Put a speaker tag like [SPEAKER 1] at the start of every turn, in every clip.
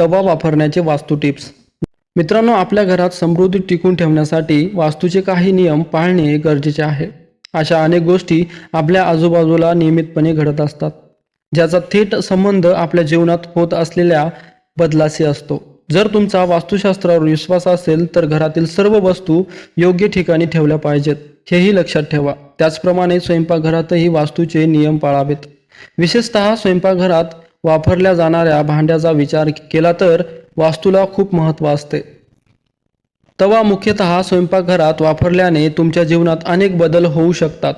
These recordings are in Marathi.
[SPEAKER 1] तवा वापरण्याचे वास्तू टिप्स. मित्रांनो आपल्या घरात समृद्धी टिकून ठेवण्यासाठी वास्तूचे काही नियम पाळणे गरजेचे आहे. अशा अनेक गोष्टी आपल्या आजूबाजूला नियमितपणे घडत असतात ज्याचा थेट संबंध आपल्या जीवनात होत असलेल्या बदलाशी असतो. जर तुमचा वास्तुशास्त्रावर विश्वास असेल तर घरातील सर्व वस्तू योग्य ठिकाणी ठेवल्या पाहिजेत. हेही लक्षात ठेवा. त्याचप्रमाणे स्वयंपाकघरातही वास्तूचे नियम पाळावेत. विशेषतः स्वयंपाकघरात वापरल्या जाणाऱ्या भांड्याचा विचार केला तर वास्तूला खूप महत्त्व असते. तवा मुख्यतः स्वयंपाकघरात वापरल्याने तुमच्या जीवनात अनेक बदल होऊ शकतात.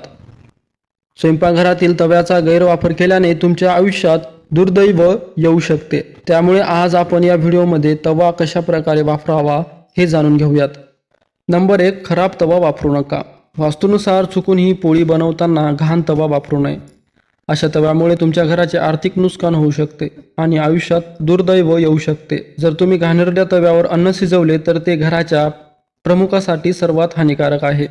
[SPEAKER 1] स्वयंपाकघरातील तव्याचा गैरवापर केल्याने तुमच्या आयुष्यात दुर्दैव येऊ शकते. त्यामुळे आज आपण या व्हिडिओमध्ये तवा कशा प्रकारे वापरावा हे जाणून घेऊयात. नंबर एक खराब तवा वापरू नका. वास्तूनुसार चुकून ही पोळी बनवताना घाण तवा वापरू नये. अशा तव्यामुळे तुमच्या घराचे आर्थिक नुकसान होऊ शकते आणि आयुष्यात दुर्दैव येऊ शकते. जर तुम्ही घाणेरड्या तव्यावर अन्न शिजवले तर ते घराच्या प्रमुखासाठी सर्वात हानिकारक आहे.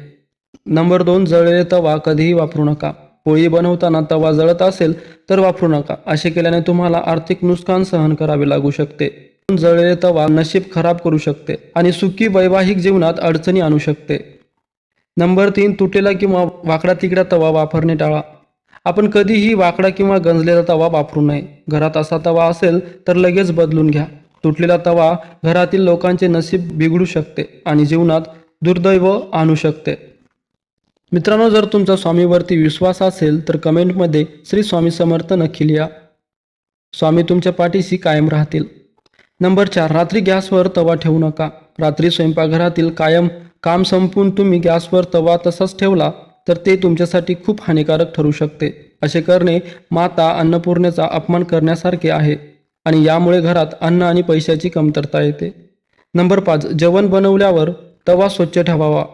[SPEAKER 1] नंबर दोन जळलेले तवा कधीही वापरू नका. पोळी बनवताना तवा जळत असेल तर वापरू नका. असे केल्याने तुम्हाला आर्थिक नुकसान सहन करावे लागू शकते. जळलेले तवा नशीब खराब करू शकते आणि सुखी वैवाहिक जीवनात अडचणी आणू शकते. नंबर तीन तुटलेला किंवा वाकडा तिकडा तवा वापरणे टाळा. आपण कधीही वाकडा किंवा गंजलेला तवा वापरू नये. घरात असा तवा असेल तर लगेच बदलून घ्या. तुटलेला तवा घरातील लोकांचे नशीब बिघडू शकते आणि जीवनात दुर्दैव आणू शकते. मित्रांनो जर तुमचा स्वामीवरती विश्वास असेल तर कमेंटमध्ये श्री स्वामी समर्थ नक्की लिहा. स्वामी तुमच्या पाठीशी कायम राहतील. नंबर चार रात्री गॅसवर तवा ठेवू नका. रात्री स्वयंपाकघरातील कायम काम संपून तुम्ही गॅसवर तवा तसाच ठेवला तर ते तुमच्यासाठी खूप हानिकारक ठरू शकते. असे करणे माता अन्नपूर्णेचा अपमान करण्यासारखे आहे आणि यामुळे घरात अन्न आणि पैशाची कमतरता येते. नंबर पाच जेवण बनवल्यावर तवा स्वच्छ ठेवावा.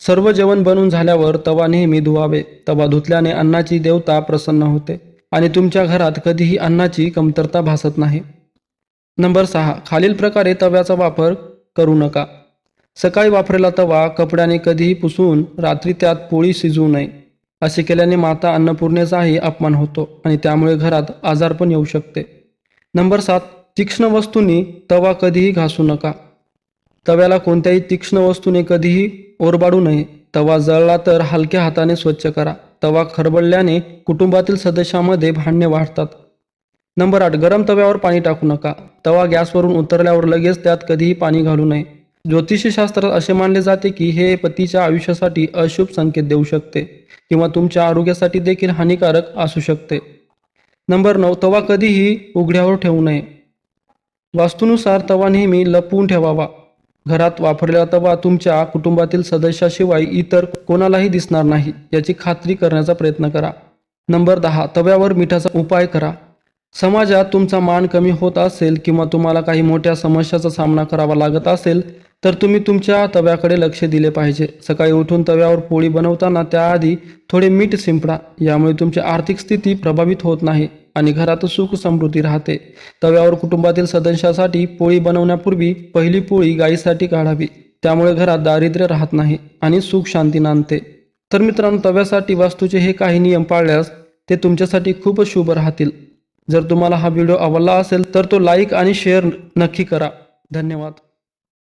[SPEAKER 1] सर्व जेवण बनवून झाल्यावर तवा नेहमी धुवावे. तवा धुतल्याने अन्नाची देवता प्रसन्न होते आणि तुमच्या घरात कधीही अन्नाची कमतरता भासत नाही. नंबर सहा खालील प्रकारे तव्याचा वापर करू नका. सकाळी वापरलेला तवा कपड्याने कधीही पुसून रात्री त्यात पोळी शिजवू नये. असे केल्याने माता अन्नपूर्णेचाही अपमान होतो आणि त्यामुळे घरात आजार पण येऊ शकते. नंबर सात तीक्ष्ण वस्तूंनी तवा कधीही घासू नका. तव्याला कोणत्याही तीक्ष्ण वस्तूने कधीही ओरबाडू नये. तवा जळला तर हलक्या हाताने स्वच्छ करा. तवा खरबडल्याने कुटुंबातील सदस्यामध्ये भांडणे वाढतात. नंबर आठ गरम तव्यावर पाणी टाकू नका. तवा गॅसवरून उतरल्यावर लगेच त्यात कधीही पाणी घालू नये. ज्योतिषशास्त्रात असे मानले जाते की हे पतीच्या आयुष्यासाठी अशुभ संकेत देऊ शकते किंवा तुमच्या आरोग्यासाठी देखील हानिकारक असू शकते. नंबर नऊ तवा कधीही उघड्यावर ठेवू नये. वास्तूनुसार तवा नेहमी लपवून ठेवावा. घरात वापरलेला तवा तुमच्या कुटुंबातील सदस्याशिवाय इतर कोणालाही दिसणार नाही याची खात्री करण्याचा प्रयत्न करा. नंबर दहा तव्यावर मिठाचा उपाय करा. समाजात तुमचा मान कमी होत असेल किंवा तुम्हाला काही मोठ्या समस्याचा सामना करावा लागत असेल तर तुम्ही तुमच्या तव्याकडे लक्ष दिले पाहिजे. सकाळी उठून तव्यावर पोळी बनवताना त्याआधी थोडे मीठ शिंपडा. यामुळे तुमची आर्थिक स्थिती प्रभावित होत नाही आणि घरात सुख समृद्धी राहते. तव्यावर कुटुंबातील सदस्यासाठी पोळी बनवण्यापूर्वी पहिली पोळी गायीसाठी काढावी. त्यामुळे घरात दारिद्र्य राहत नाही आणि सुख शांती नांदते. तर मित्रांनो तव्यासाठी वास्तूचे हे काही नियम पाळल्यास ते तुमच्यासाठी खूप शुभ राहतील. जर तुम्हाला हा व्हिडिओ आवडला असेल तर तो लाईक आणि शेअर नक्की करा. धन्यवाद.